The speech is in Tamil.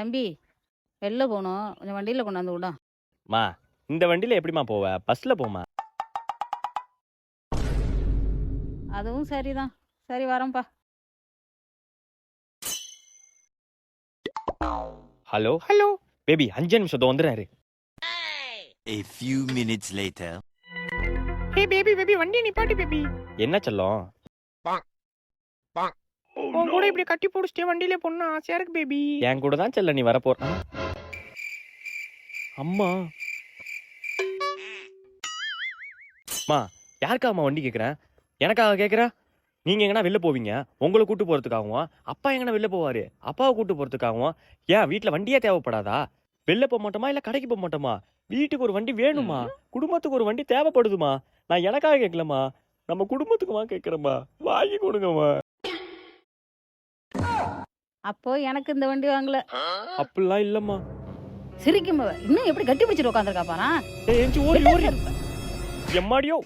தம்பி வெளில போகணும். கொஞ்சம் வண்டியில் கொண்டாந்து விடும் மா இந்த வண்டியில எப்படிம்மா போவ? பஸ்ல போமா? அதுவும் சரிதான். சரி வரேன்ப்பா. ஹலோ? ஹலோ? பேபி அஞ்சு நிமிஷம் வந்துடுறாரு. A few minutes later. Hey baby baby வண்டியை நிப்பாட்டு பேபி. என்ன செல்லம்? உன் கூட இப்படி கட்டி பிடிச்சிட்டே வண்டியில பொண்ணு ஆசையா இருக்கு பேபி என் கூட தான் செல்ல நீ வரப்போற அம்மா. அம்மா யாருக்கா அம்மா வண்டி கேக்குறேன் எனக்காக கேக்குற? நீங்க எங்கனா வெளில போவீங்க? உங்களை கூட்டு போறதுக்காகவும் அப்பா எங்கனா வெளில போவாரு? அப்பாவை கூட்டு போறதுக்காகவும் ஏன் வீட்ல வண்டியே தேவைப்படாதா? வெளில போக மாட்டோமா இல்ல கடைக்கு போக மாட்டோமா? வீட்டுக்கு ஒரு வண்டி வேணுமா? குடும்பத்துக்கு ஒரு வண்டி தேவைப்படுதுமா? நான் எனக்காக கேட்கலம்மா நம்ம குடும்பத்துக்குமா கேக்குறேம்மா. வாங்கி கொடுங்கம்மா. அப்போ எனக்கு இந்த வண்டி வாங்கல. அப்படிலாம் இல்லம்மா. சிரிக்கும் அவ. இன்னும் எப்படி கட்டி பிடிச்சிட்டு உட்காந்துருக்கா பாரா. ஏய், ஓடி ஓடி. எம்மாடியோ?